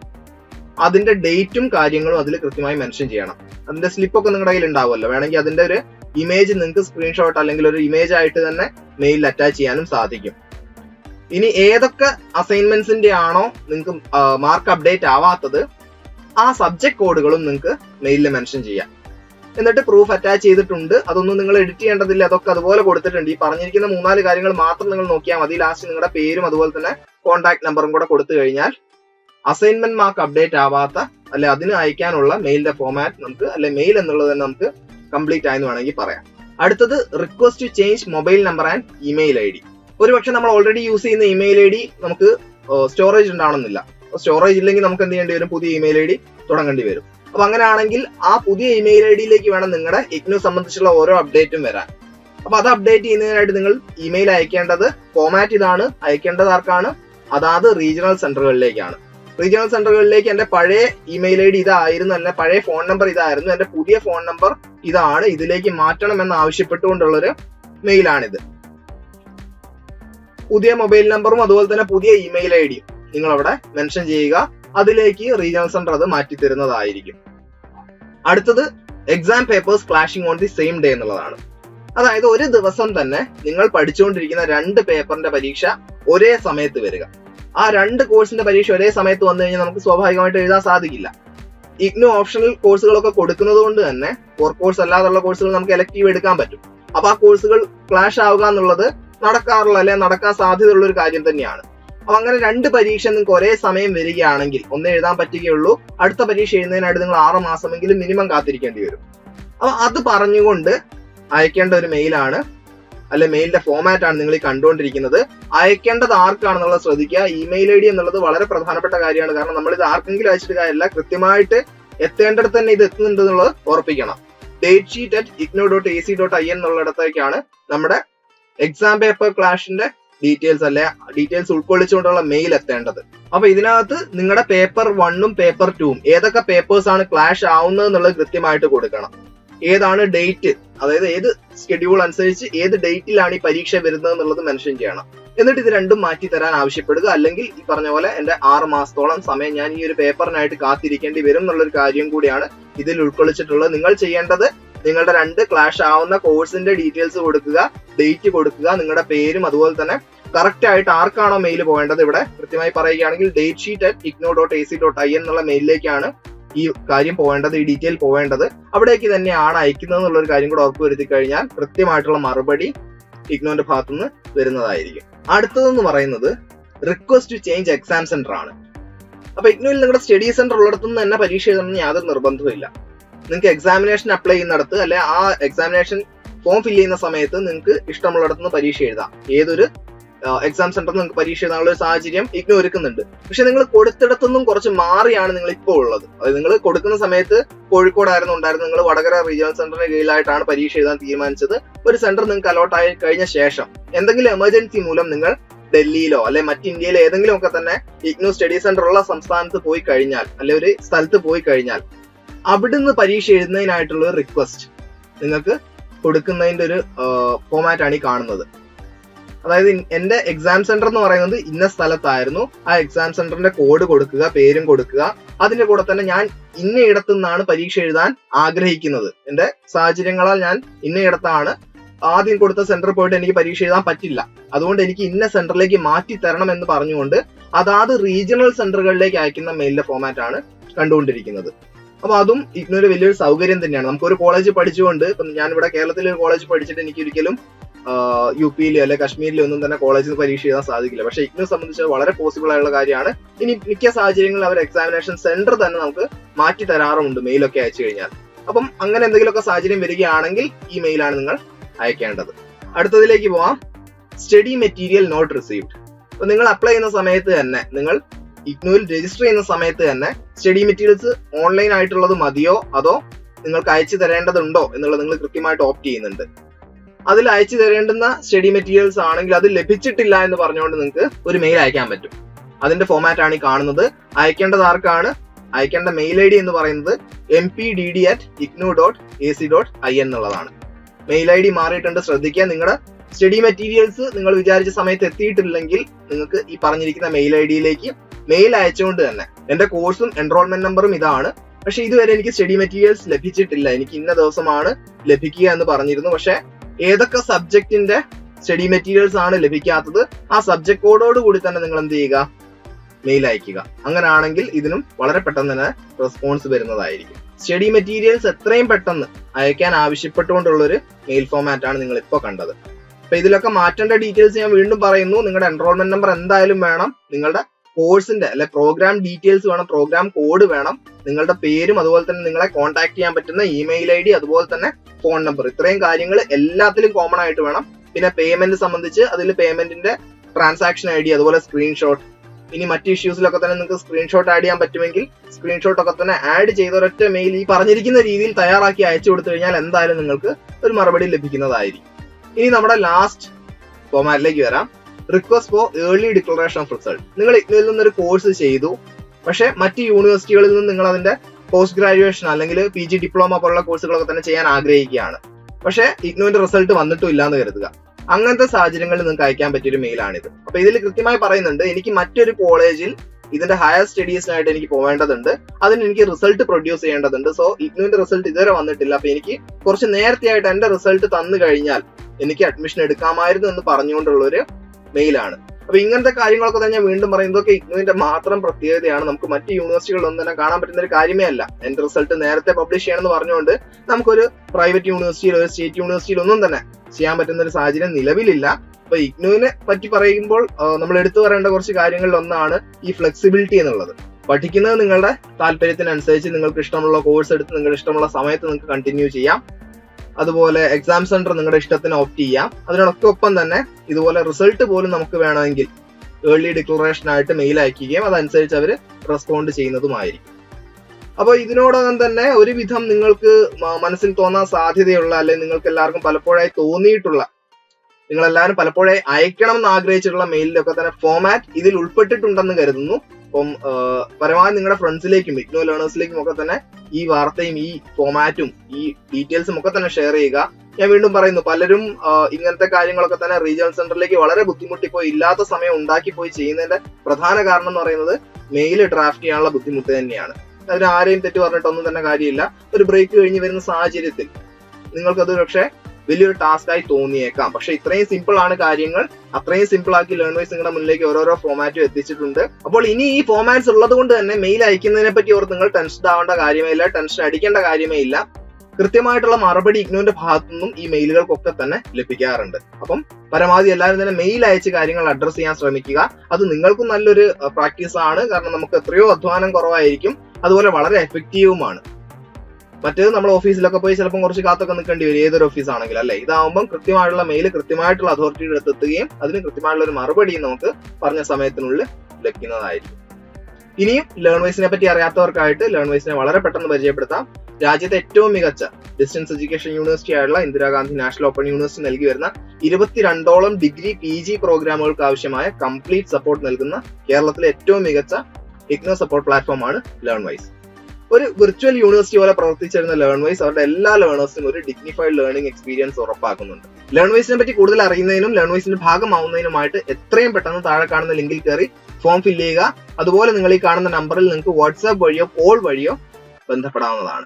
അതിന്റെ ഡേറ്റും കാര്യങ്ങളും അതിൽ കൃത്യമായി മെൻഷൻ ചെയ്യണം. അതിന്റെ സ്ലിപ്പൊക്കെ നിങ്ങളുടെ കയ്യിൽ ഉണ്ടാവുമല്ലോ. വേണമെങ്കിൽ അതിന്റെ ഒരു ഇമേജ് നിങ്ങൾക്ക് സ്ക്രീൻഷോട്ട് അല്ലെങ്കിൽ ഒരു ഇമേജ് ആയിട്ട് തന്നെ മെയിലിൽ അറ്റാച്ച് ചെയ്യാനും സാധിക്കും. ഇനി ഏതൊക്കെ അസൈൻമെന്റ്സിന്റെ ആണോ നിങ്ങൾക്ക് മാർക്ക് അപ്ഡേറ്റ് ആവാത്തത് ആ സബ്ജക്ട് കോഡുകളും നിങ്ങൾക്ക് മെയിലിൽ മെൻഷൻ ചെയ്യാം. എന്നിട്ട് പ്രൂഫ് അറ്റാച്ച് ചെയ്തിട്ടുണ്ട്. അതൊന്നും നിങ്ങൾ എഡിറ്റ് ചെയ്യേണ്ടതില്ല. അതൊക്കെ അതുപോലെ കൊടുത്തിട്ടുണ്ട്. ഈ പറഞ്ഞിരിക്കുന്ന മൂന്നാൽ കാര്യങ്ങൾ മാത്രം നിങ്ങൾ നോക്കിയാൽ മതി. ലാസ്റ്റ് നിങ്ങളുടെ പേരും അതുപോലെ തന്നെ കോൺടാക്ട് നമ്പറും കൂടെ കൊടുത്തു കഴിഞ്ഞാൽ അസൈൻമെന്റ് മാർക്ക് അപ്ഡേറ്റ് ആവാത്ത അല്ലെ അതിന് അയക്കാനുള്ള മെയിലിന്റെ ഫോമാറ്റ് നമുക്ക് അല്ലെ മെയിൽ എന്നുള്ളത് തന്നെ നമുക്ക് കംപ്ലീറ്റ് ആയെന്ന് വേണമെങ്കിൽ പറയാം. അടുത്തത് request to change mobile number and email I D ഒരുപക്ഷെ നമ്മൾ ഓൾറെഡി യൂസ് ചെയ്യുന്ന ഇമെയിൽ ഐ ഡി നമുക്ക് സ്റ്റോറേജ് ഉണ്ടാവണമെന്നില്ല. സ്റ്റോറേജ് ഇല്ലെങ്കിൽ നമുക്ക് എന്ത് ചെയ്യേണ്ടി വരും? പുതിയ ഇമെയിൽ ഐ ഡി തുടങ്ങേണ്ടി വരും. അപ്പൊ അങ്ങനെയാണെങ്കിൽ ആ പുതിയ ഇമെയിൽ ഐ ഡിയിലേക്ക് വേണം നിങ്ങളുടെ ഇഗ്നു സംബന്ധിച്ചുള്ള ഓരോ അപ്ഡേറ്റും വരാൻ. അപ്പൊ അത് അപ്ഡേറ്റ് ചെയ്യുന്നതിനായിട്ട് നിങ്ങൾ ഇമെയിൽ അയക്കേണ്ടത് ഫോമാറ്റ് ഇതാണ്. അയക്കേണ്ടത് ആർക്കാണ്? അതാത് റീജിയണൽ സെന്ററുകളിലേക്കാണ് റീജിയണൽ സെന്ററുകളിലേക്ക് എന്റെ പഴയ ഇമെയിൽ ഐ ഡി ഇതായിരുന്നു എന്റെ പഴയ ഫോൺ നമ്പർ ഇതായിരുന്നു എന്റെ പുതിയ ഫോൺ നമ്പർ ഇതാണ് ഇതിലേക്ക് മാറ്റണം എന്ന് ആവശ്യപ്പെട്ടുകൊണ്ടുള്ളൊരു മെയിലാണിത് പുതിയ മൊബൈൽ നമ്പറും അതുപോലെ തന്നെ പുതിയ ഇമെയിൽ ഐ ഡിയും നിങ്ങൾ അവിടെ മെൻഷൻ ചെയ്യുക. അതിലേക്ക് റീജിയണൽ സെന്റർ അത് മാറ്റി തരുന്നതായിരിക്കും. അടുത്തത് exam papers clashing on the same day എന്നുള്ളതാണ്. അതായത് ഒരു ദിവസം തന്നെ നിങ്ങൾ പഠിച്ചുകൊണ്ടിരിക്കുന്ന രണ്ട് പേപ്പറിന്റെ പരീക്ഷ ഒരേ സമയത്ത് വരിക. ആ രണ്ട് കോഴ്സിന്റെ പരീക്ഷ ഒരേ സമയത്ത് വന്നു കഴിഞ്ഞാൽ നമുക്ക് സ്വാഭാവികമായിട്ട് എഴുതാൻ സാധിക്കില്ല. ഇഗ്നോ ഓപ്ഷണൽ കോഴ്സുകളൊക്കെ കൊടുക്കുന്നത് കൊണ്ട് തന്നെ കോർ കോഴ്സ് അല്ലാതുള്ള കോഴ്സുകൾ നമുക്ക് എലക്റ്റീവ് എടുക്കാൻ പറ്റും. അപ്പൊ ആ കോഴ്സുകൾ ക്ലാഷ് ആവുക എന്നുള്ളത് നടക്കാറുള്ള അല്ലെ നടക്കാൻ സാധ്യതയുള്ള ഒരു കാര്യം തന്നെയാണ്. അപ്പൊ അങ്ങനെ രണ്ട് പരീക്ഷ നിങ്ങൾക്ക് ഒരേ സമയം വരികയാണെങ്കിൽ ഒന്ന് എഴുതാൻ പറ്റുകയുള്ളൂ അടുത്ത പരീക്ഷ എഴുതുന്നതിനായിട്ട് നിങ്ങൾ ആറ് മാസമെങ്കിലും മിനിമം കാത്തിരിക്കേണ്ടി വരും. അപ്പൊ അത് പറഞ്ഞുകൊണ്ട് അയക്കേണ്ട ഒരു മെയിലാണ് അല്ലെ മെയിലിന്റെ ഫോമാറ്റ് ആണ് നിങ്ങൾ ഈ കണ്ടുകൊണ്ടിരിക്കുന്നത്. അയക്കേണ്ടത് ആർക്കാണെന്നുള്ളത് ശ്രദ്ധിക്കുക. ഇമെയിൽ ഐ ഡി എന്നുള്ളത് വളരെ പ്രധാനപ്പെട്ട കാര്യമാണ്. കാരണം നമ്മൾ ഇത് ആർക്കെങ്കിലും അയച്ചിട്ട് കാര്യമല്ല. കൃത്യമായിട്ട് എത്തേണ്ടടുത്ത് തന്നെ ഇത് എത്തുന്നുണ്ട് എന്നുള്ളത് ഉറപ്പിക്കണം date sheet at IGNOU dot A C dot I N എന്നുള്ളിടത്തേക്കാണ് നമ്മുടെ എക്സാം പേപ്പർ ക്ലാഷിന്റെ ഡീറ്റെയിൽസ് അല്ലെ ഡീറ്റെയിൽസ് ഉൾക്കൊള്ളിച്ചുകൊണ്ടുള്ള മെയിൽ എത്തേണ്ടത്. അപ്പൊ ഇതിനകത്ത് നിങ്ങളുടെ പേപ്പർ വണ്ണും പേപ്പർ ടൂവും ഏതൊക്കെ പേപ്പേഴ്സ് ആണ് ക്ലാഷ് ആവുന്നത് എന്നുള്ളത് കൃത്യമായിട്ട് കൊടുക്കണം. ഏതാണ് ഡേറ്റ് അതായത് ഏത് സ്കെഡ്യൂൾ അനുസരിച്ച് ഏത് ഡേറ്റിലാണ് ഈ പരീക്ഷ വരുന്നത് എന്നുള്ളത് മെൻഷൻ ചെയ്യണം. എന്നിട്ട് ഇത് രണ്ടും മാറ്റി തരാൻ ആവശ്യപ്പെടുക. അല്ലെങ്കിൽ ഈ പറഞ്ഞ പോലെ എന്റെ ആറ് മാസത്തോളം സമയം ഞാൻ ഈ ഒരു പേപ്പറിനായിട്ട് കാത്തിരിക്കേണ്ടി വരും എന്നുള്ളൊരു കാര്യം കൂടിയാണ് ഇതിൽ ഉൾക്കൊള്ളിച്ചിട്ടുള്ളത്. നിങ്ങൾ ചെയ്യേണ്ടത് നിങ്ങളുടെ രണ്ട് ക്ലാഷ് ആവുന്ന കോഴ്സിന്റെ ഡീറ്റെയിൽസ് കൊടുക്കുക ഡേറ്റ് കൊടുക്കുക നിങ്ങളുടെ പേരും അതുപോലെ തന്നെ കറക്റ്റ് ആയിട്ട് ആർക്കാണോ മെയിൽ പോകേണ്ടത് ഇവിടെ? കൃത്യമായി പറയുകയാണെങ്കിൽ date sheet at IGNOU dot A C dot I എന്നുള്ള മെയിലിലേക്കാണ് ഈ കാര്യം പോവേണ്ടത് ഈ ഡീറ്റെയിൽ പോവേണ്ടത് അവിടേക്ക് തന്നെയാണ് അയക്കുന്നത് എന്നുള്ള ഒരു കാര്യം കൂടെ ഉറപ്പുവരുത്തി കഴിഞ്ഞാൽ കൃത്യമായിട്ടുള്ള മറുപടി ഇഗ്നോന്റെ ഭാഗത്തുനിന്ന് വരുന്നതായിരിക്കും. അടുത്തതെന്ന് പറയുന്നത് request to change exam center ആണ്. അപ്പൊ ഇഗ്നോയിൽ നിങ്ങളുടെ സ്റ്റഡി സെന്റർ ഉള്ളിടത്തുനിന്ന് തന്നെ പരീക്ഷ എഴുതണമെന്ന് യാതൊരു നിർബന്ധമില്ല നിങ്ങൾക്ക് എക്സാമിനേഷൻ അപ്ലൈ ചെയ്യുന്നിടത്ത് അല്ലെ ആ എക്സാമിനേഷൻ ഫോം ഫില്ല് ചെയ്യുന്ന സമയത്ത് നിങ്ങൾക്ക് ഇഷ്ടമുള്ളിടത്തുനിന്ന് പരീക്ഷ എഴുതാം. ഏതൊരു എക്സാം സെന്ററിൽ നിങ്ങൾക്ക് പരീക്ഷ എഴുതാനുള്ള ഒരു സാഹചര്യം ഇഗ്നോ ഒരുക്കുന്നുണ്ട്. പക്ഷെ നിങ്ങൾ കൊടുത്തിടത്തുനിന്നും കുറച്ച് മാറിയാണ് നിങ്ങൾ ഇപ്പോൾ ഉള്ളത്. അതായത് നിങ്ങൾ കൊടുക്കുന്ന സമയത്ത് കോഴിക്കോടായിരുന്നു ഉണ്ടായിരുന്നത്. നിങ്ങൾ വടകര റീജിയണൽ സെന്ററിന് കീഴിലായിട്ടാണ് പരീക്ഷ എഴുതാൻ തീരുമാനിച്ചത്. ഒരു സെന്റർ നിങ്ങൾക്ക് അലോട്ട് ആയി കഴിഞ്ഞ ശേഷം എന്തെങ്കിലും എമർജൻസി മൂലം നിങ്ങൾ ഡൽഹിയിലോ അല്ലെ മറ്റ് ഇന്ത്യയിലെ ഏതെങ്കിലും ഒക്കെ തന്നെ ഇഗ്നോ സ്റ്റഡി സെന്റർ ഉള്ള സംസ്ഥാനത്ത് പോയി കഴിഞ്ഞാൽ അല്ലെ ഒരു സ്ഥലത്ത് പോയി കഴിഞ്ഞാൽ അവിടുന്ന് പരീക്ഷ എഴുതുന്നതിനായിട്ടുള്ള ഒരു റിക്വസ്റ്റ് നിങ്ങൾക്ക് കൊടുക്കുന്നതിന്റെ ഒരു ഫോമാറ്റാണ് ഈ കാണുന്നത്. അതായത് എന്റെ എക്സാം സെന്റർ എന്ന് പറയുന്നത് ഇന്ന സ്ഥലത്തായിരുന്നു. ആ എക്സാം സെന്ററിന്റെ കോഡ് കൊടുക്കുക പേരും കൊടുക്കുക. അതിന്റെ കൂടെ തന്നെ ഞാൻ ഇന്ന ഇടത്തുനിന്നാണ് പരീക്ഷ എഴുതാൻ ആഗ്രഹിക്കുന്നത്. എന്റെ സാഹചര്യങ്ങളാൽ ഞാൻ ഇന്ന ഇടത്താണ് ആദ്യം കൊടുത്ത സെന്ററിൽ പോയിട്ട് എനിക്ക് പരീക്ഷ എഴുതാൻ പറ്റില്ല. അതുകൊണ്ട് എനിക്ക് ഇന്ന സെന്ററിലേക്ക് മാറ്റി തരണം എന്ന് പറഞ്ഞുകൊണ്ട് അതാത് റീജിയണൽ സെന്ററുകളിലേക്ക് അയക്കുന്ന മെയിലിന്റെ ഫോമാറ്റ് ആണ് കണ്ടുകൊണ്ടിരിക്കുന്നത്. അപ്പൊ അതും ഇന്നൊരു വലിയൊരു സൗകര്യം തന്നെയാണ്. നമുക്ക് ഒരു കോളേജ് പഠിച്ചുകൊണ്ട് ഇപ്പം ഞാനിവിടെ കേരളത്തിലെ ഒരു കോളേജ് പഠിച്ചിട്ട് എനിക്ക് ഒരിക്കലും യു പിയിൽ അല്ലെ കശ്മീരിലോ ഒന്നും തന്നെ കോളേജിൽ പരീക്ഷ എഴുതാൻ സാധിക്കില്ല. പക്ഷെ ഇഗ്നു സംബന്ധിച്ച് വളരെ പോസിബിൾ ആയുള്ള കാര്യമാണ്. ഇനി മിക്ക സാഹചര്യങ്ങളിൽ അവർ എക്സാമിനേഷൻ സെന്റർ തന്നെ നമുക്ക് മാറ്റി തരാറുമുണ്ട്. മെയിലൊക്കെ അയച്ചു കഴിഞ്ഞാൽ. അപ്പം അങ്ങനെ എന്തെങ്കിലുമൊക്കെ സാഹചര്യം വരികയാണെങ്കിൽ ഈ മെയിലാണ് നിങ്ങൾ അയക്കേണ്ടത്. അടുത്തതിലേക്ക് പോവാം. സ്റ്റഡി മെറ്റീരിയൽ നോട്ട് റിസീവ്ഡ് അപ്പൊ നിങ്ങൾ അപ്ലൈ ചെയ്യുന്ന സമയത്ത് തന്നെ നിങ്ങൾ ഇഗ്നോയിൽ രജിസ്റ്റർ ചെയ്യുന്ന സമയത്ത് തന്നെ സ്റ്റഡി മെറ്റീരിയൽസ് ഓൺലൈൻ ആയിട്ടുള്ളത് മതിയോ? അതോ നിങ്ങൾക്ക് അയച്ചു തരേണ്ടതുണ്ടോ? എന്നുള്ളത് നിങ്ങൾ കൃത്യമായിട്ട് ഓപ്റ്റ് ചെയ്യുന്നുണ്ട്. അതിൽ അയച്ചു തരേണ്ടുന്ന സ്റ്റഡി മെറ്റീരിയൽസ് ആണെങ്കിൽ അത് ലഭിച്ചിട്ടില്ല എന്ന് പറഞ്ഞുകൊണ്ട് നിങ്ങൾക്ക് ഒരു മെയിൽ അയക്കാൻ പറ്റും. അതിന്റെ ഫോമാറ്റ് ആണ് ഈ കാണുന്നത്. അയക്കേണ്ടത് ആർക്കാണ്? അയക്കേണ്ട മെയിൽ ഐ ഡി എന്ന് പറയുന്നത് M P D D at IGNOU dot A C dot I എന്നുള്ളതാണ്. മെയിൽ ഐ ഡി മാറിയിട്ടുണ്ട്. ശ്രദ്ധിക്കുക. നിങ്ങളുടെ സ്റ്റഡി മെറ്റീരിയൽസ് നിങ്ങൾ വിചാരിച്ച സമയത്ത് എത്തിയിട്ടില്ലെങ്കിൽ നിങ്ങൾക്ക് ഈ പറഞ്ഞിരിക്കുന്ന മെയിൽ ഐ ഡിയിലേക്ക് മെയിൽ അയച്ചുകൊണ്ട് തന്നെ. എന്റെ കോഴ്സും എൻറോൾമെന്റ് നമ്പറും ഇതാണ്. പക്ഷെ ഇതുവരെ എനിക്ക് സ്റ്റഡി മെറ്റീരിയൽസ് ലഭിച്ചിട്ടില്ല. എനിക്ക് ഇന്ന ദിവസമാണ് ലഭിക്കുക എന്ന് പറഞ്ഞിരുന്നു. പക്ഷെ ഏതൊക്കെ സബ്ജക്റ്റിന്റെ സ്റ്റഡി മെറ്റീരിയൽസ് ആണ് ലഭിക്കാത്തത് ആ സബ്ജക്ട് കോഡോട് കൂടി തന്നെ നിങ്ങൾ എന്ത് ചെയ്യുക? മെയിൽ അയക്കുക അങ്ങനെയാണെങ്കിൽ ഇതിനും വളരെ പെട്ടെന്ന് തന്നെ റെസ്പോൺസ് വരുന്നതായിരിക്കും. സ്റ്റഡി മെറ്റീരിയൽസ് എത്രയും പെട്ടെന്ന് അയക്കാൻ ആവശ്യപ്പെട്ടുകൊണ്ടുള്ള ഒരു മെയിൽ ഫോമാറ്റ് ആണ് നിങ്ങൾ ഇപ്പോൾ കണ്ടത്. അപ്പൊ ഇതിലൊക്കെ മാറ്റേണ്ട ഡീറ്റെയിൽസ് ഞാൻ വീണ്ടും പറയുന്നു. നിങ്ങളുടെ എൻറോൾമെന്റ് നമ്പർ എന്തായാലും വേണം. നിങ്ങളുടെ കോഴ്സിന്റെ അല്ലെ പ്രോഗ്രാം ഡീറ്റെയിൽസ് വേണം പ്രോഗ്രാം കോഡ് വേണം നിങ്ങളുടെ പേരും അതുപോലെ തന്നെ നിങ്ങളെ കോൺടാക്ട് ചെയ്യാൻ പറ്റുന്ന ഇമെയിൽ ഐ ഡി അതുപോലെ തന്നെ ഫോൺ നമ്പർ ഇത്രയും കാര്യങ്ങൾ എല്ലാത്തിലും കോമൺ ആയിട്ട് വേണം. പിന്നെ പേയ്മെന്റ് സംബന്ധിച്ച് അതിൽ പേയ്മെന്റിന്റെ ട്രാൻസാക്ഷൻ ഐ ഡി അതുപോലെ സ്ക്രീൻഷോട്ട് ഇനി മറ്റ് ഇഷ്യൂസിലൊക്കെ തന്നെ നിങ്ങൾക്ക് സ്ക്രീൻഷോട്ട് ആഡ് ചെയ്യാൻ പറ്റുമെങ്കിൽ സ്ക്രീൻഷോട്ട് ഒക്കെ തന്നെ ആഡ് ചെയ്ത ഒരൊറ്റ മെയിൽ ഈ പറഞ്ഞിരിക്കുന്ന രീതിയിൽ തയ്യാറാക്കി അയച്ചു കൊടുത്തു കഴിഞ്ഞാൽ എന്തായാലും നിങ്ങൾക്ക് ഒരു മറുപടി ലഭിക്കുന്നതായിരിക്കും. ഇനി നമ്മുടെ ലാസ്റ്റ് ഫോമാറ്റിലേക്ക് വരാം. Request for early declaration of result നിങ്ങൾ ഇഗ്നോയിൽ നിന്നൊരു കോഴ്സ് ചെയ്തു. പക്ഷെ മറ്റ് യൂണിവേഴ്സിറ്റികളിൽ നിന്ന് നിങ്ങൾ അതിന്റെ പോസ്റ്റ് ഗ്രാജുവേഷൻ അല്ലെങ്കിൽ പി ജി ഡിപ്ലോമ പോലുള്ള കോഴ്സുകളൊക്കെ തന്നെ ചെയ്യാൻ ആഗ്രഹിക്കുകയാണ്. പക്ഷേ ഇഗ്നോന്റെ റിസൾട്ട് വന്നിട്ടും ഇല്ലാന്ന് കരുതുക. അങ്ങനത്തെ സാഹചര്യങ്ങളിൽ നിങ്ങൾക്ക് അയക്കാൻ പറ്റിയൊരു മെയിലാണിത് അപ്പൊ ഇതിൽ കൃത്യമായി പറയുന്നുണ്ട് എനിക്ക് മറ്റൊരു കോളേജിൽ ഇതിന്റെ ഹയർ സ്റ്റഡീസിനായിട്ട് എനിക്ക് പോകേണ്ടതുണ്ട് അതിന് എനിക്ക് റിസൾട്ട് പ്രൊഡ്യൂസ് ചെയ്യേണ്ടതുണ്ട്. സോ ഇഗ്നുവിന്റെ റിസൾട്ട് ഇതുവരെ വന്നിട്ടില്ല. അപ്പൊ എനിക്ക് കുറച്ച് നേരത്തെ ആയിട്ട് എന്റെ റിസൾട്ട് തന്നു കഴിഞ്ഞാൽ എനിക്ക് അഡ്മിഷൻ എടുക്കാമായിരുന്നു എന്ന് പറഞ്ഞുകൊണ്ടുള്ള ഒരു മെയിലാണ്. അപ്പൊ ഇങ്ങനത്തെ കാര്യങ്ങളൊക്കെ തന്നെ വീണ്ടും പറയും ഇതൊക്കെ ഇഗ്നുവിന്റെ മാത്രം പ്രത്യേകതയാണ്. നമുക്ക് മറ്റ് യൂണിവേഴ്സിറ്റികളൊന്നും തന്നെ കാണാൻ പറ്റുന്ന ഒരു കാര്യമേ അല്ല. എന്റെ റിസൾട്ട് നേരത്തെ പബ്ലിഷ് ചെയ്യണമെന്ന് പറഞ്ഞുകൊണ്ട് നമുക്കൊരു പ്രൈവറ്റ് യൂണിവേഴ്സിറ്റിയിൽ ഒരു സ്റ്റേറ്റ് യൂണിവേഴ്സിറ്റിയിൽ ഒന്നും തന്നെ ചെയ്യാൻ പറ്റുന്ന ഒരു സാഹചര്യം നിലവിലില്ല. അപ്പൊ ഇഗ്നുവിനെ പറ്റി പറയുമ്പോൾ നമ്മൾ എടുത്തു പറയേണ്ട കുറച്ച് കാര്യങ്ങളിൽ ഒന്നാണ് ഈ ഫ്ലെക്സിബിലിറ്റി എന്നുള്ളത്. പഠിക്കുന്നത് നിങ്ങളുടെ താല്പര്യത്തിനനുസരിച്ച് നിങ്ങൾക്ക് ഇഷ്ടമുള്ള കോഴ്സ് എടുത്ത് നിങ്ങളുടെ ഇഷ്ടമുള്ള സമയത്ത് നിങ്ങൾക്ക് കണ്ടിന്യൂ ചെയ്യാം. അതുപോലെ എക്സാം സെന്റർ നിങ്ങളുടെ ഇഷ്ടത്തിന് ഓപ്റ്റ് ചെയ്യാം. അതിനോടൊക്കെ ഒപ്പം തന്നെ ഇതുപോലെ റിസൾട്ട് പോലും നമുക്ക് വേണമെങ്കിൽ ഏർലി ഡിക്ലറേഷൻ ആയിട്ട് മെയിൽ അയക്കുകയും അതനുസരിച്ച് അവർ റെസ്പോണ്ട് ചെയ്യുന്നതുമായിരിക്കും. അപ്പോൾ ഇതിനോടകം തന്നെ ഒരുവിധം നിങ്ങൾക്ക് മനസ്സിൽ തോന്നാൻ സാധ്യതയുള്ള അല്ലെങ്കിൽ നിങ്ങൾക്ക് എല്ലാവർക്കും പലപ്പോഴായി തോന്നിയിട്ടുള്ള നിങ്ങൾ എല്ലാവരും പലപ്പോഴായി അയക്കണം എന്ന് ആഗ്രഹിച്ചിട്ടുള്ള മെയിലിലൊക്കെ തന്നെ ഫോമാറ്റ് ഇതിൽ ഉൾപ്പെട്ടിട്ടുണ്ടെന്ന് കരുതുന്നു. അപ്പം പരമാവധി നിങ്ങളുടെ ഫ്രണ്ട്സിലേക്കും ഇഗ്നോ ലേണേഴ്സിലേക്കും ഒക്കെ തന്നെ ഈ വാർത്തയും ഈ ഫോമാറ്റും ഈ ഡീറ്റെയിൽസും ഒക്കെ തന്നെ ഷെയർ ചെയ്യുക. ഞാൻ വീണ്ടും പറയുന്നു പലരും ഇങ്ങനത്തെ കാര്യങ്ങളൊക്കെ തന്നെ റീജിയണൽ സെന്ററിലേക്ക് വളരെ ബുദ്ധിമുട്ടിപ്പോയി ഇല്ലാത്ത സമയം ഉണ്ടാക്കി പോയി ചെയ്യുന്നതിന്റെ പ്രധാന കാരണം എന്ന് പറയുന്നത് മെയിൽ ഡ്രാഫ്റ്റ് ചെയ്യാനുള്ള ബുദ്ധിമുട്ട് തന്നെയാണ്. അതിന് ആരെയും തെറ്റ് പറഞ്ഞിട്ടൊന്നും തന്നെ കാര്യമില്ല. ഒരു ബ്രേക്ക് കഴിഞ്ഞ് വരുന്ന സാഹചര്യത്തിൽ നിങ്ങൾക്കത് പക്ഷേ വലിയൊരു ടാസ്ക് ആയി തോന്നിയേക്കാം. പക്ഷെ ഇത്രയും സിമ്പിൾ ആണ് കാര്യങ്ങൾ. അത്രയും സിമ്പിൾ ആക്കി ലേൺ വൈസ് നിങ്ങളുടെ മുന്നിലേക്ക് ഓരോരോ ഫോമാറ്റും എത്തിച്ചിട്ടുണ്ട്. അപ്പോൾ ഇനി ഈ ഫോമാറ്റ്സ് ഉള്ളത് കൊണ്ട് തന്നെ മെയിൽ അയക്കുന്നതിനെ പറ്റി ഓർത്ത് നിങ്ങൾ ടെൻഷൻ ആവേണ്ട കാര്യമേ ഇല്ല ടെൻഷൻ അടിക്കേണ്ട കാര്യമേ ഇല്ല കൃത്യമായിട്ടുള്ള മറുപടി ഇഗ്നോന്റെ ഭാഗത്തു നിന്നും ഈ മെയിലുകൾക്കൊക്കെ തന്നെ ലഭിക്കാറുണ്ട്. അപ്പം പരമാവധി എല്ലാവരും തന്നെ മെയിൽ അയച്ച് കാര്യങ്ങൾ അഡ്രസ്സ് ചെയ്യാൻ ശ്രമിക്കുക. അത് നിങ്ങൾക്കും നല്ലൊരു പ്രാക്ടീസ് ആണ്. കാരണം നമുക്ക് എത്രയോ അധ്വാനം കുറവായിരിക്കും. അതുപോലെ വളരെ എഫക്റ്റീവുമാണ് മറ്റേത് നമ്മൾ ഓഫീസിലൊക്കെ പോയി ചിലപ്പോൾ കുറച്ച് കാത്തൊക്കെ നിൽക്കേണ്ടി വരും ഏതൊരു ഓഫീസ് ആണെങ്കിലും അല്ലെ? ഇതാവുമ്പോൾ കൃത്യമായിട്ടുള്ള മെയിൽ കൃത്യമായിട്ടുള്ള അതോറിറ്റിയുടെ അടുത്ത് എത്തുകയും അതിന് കൃത്യമായിട്ടുള്ള ഒരു മറുപടി നമുക്ക് പറഞ്ഞ സമയത്തിനുള്ളിൽ ലഭിക്കുന്നതായിരിക്കും. ഇനിയും ലേൺ വൈസിനെ പറ്റി അറിയാത്തവർക്കായിട്ട് ലേൺ വൈസിനെ വളരെ പെട്ടെന്ന് പരിചയപ്പെടുത്താം. രാജ്യത്തെ ഏറ്റവും മികച്ച ഡിസ്റ്റൻസ് എഡ്യൂക്കേഷൻ യൂണിവേഴ്സിറ്റി ആയിട്ടുള്ള ഇന്ദിരാഗാന്ധി നാഷണൽ ഓപ്പൺ യൂണിവേഴ്സിറ്റി നൽകി വരുന്ന ഇരുപത്തിരണ്ടോളം ഡിഗ്രി പി ജി പ്രോഗ്രാമുകൾക്ക് ആവശ്യമായ കംപ്ലീറ്റ് സപ്പോർട്ട് നൽകുന്ന കേരളത്തിലെ ഏറ്റവും മികച്ച ഇഗ്നോ സപ്പോർട്ട് പ്ലാറ്റ്ഫോമാണ് ലേൺ വൈസ് ഒരു വിർച്വൽ യൂണിവേഴ്സിറ്റി പോലെ പ്രവർത്തിച്ചിരുന്ന ലേൺവൈസ് അവരുടെ എല്ലാ ലേണേഴ്സിനും ഒരു ഡിഗ്നിഫൈഡ് ലേണിംഗ് എക്സ്പീരിയൻസ് ഉറപ്പാക്കുന്നുണ്ട്. ലേൺവൈസിനെ പറ്റി കൂടുതൽ അറിയുന്നതിനും ലേൺവൈസിന്റെ ഭാഗമാവുന്നതിനുമായിട്ട് എത്രയും പെട്ടെന്ന് താഴെ കാണുന്ന ലിങ്കിൽ കയറി ഫോം ഫില്ല് ചെയ്യുക. അതുപോലെ നിങ്ങൾ ഈ കാണുന്ന നമ്പറിൽ നിങ്ങൾക്ക് വാട്സാപ്പ് വഴിയോ കോൾ വഴിയോ ബന്ധപ്പെടാവുന്നതാണ്.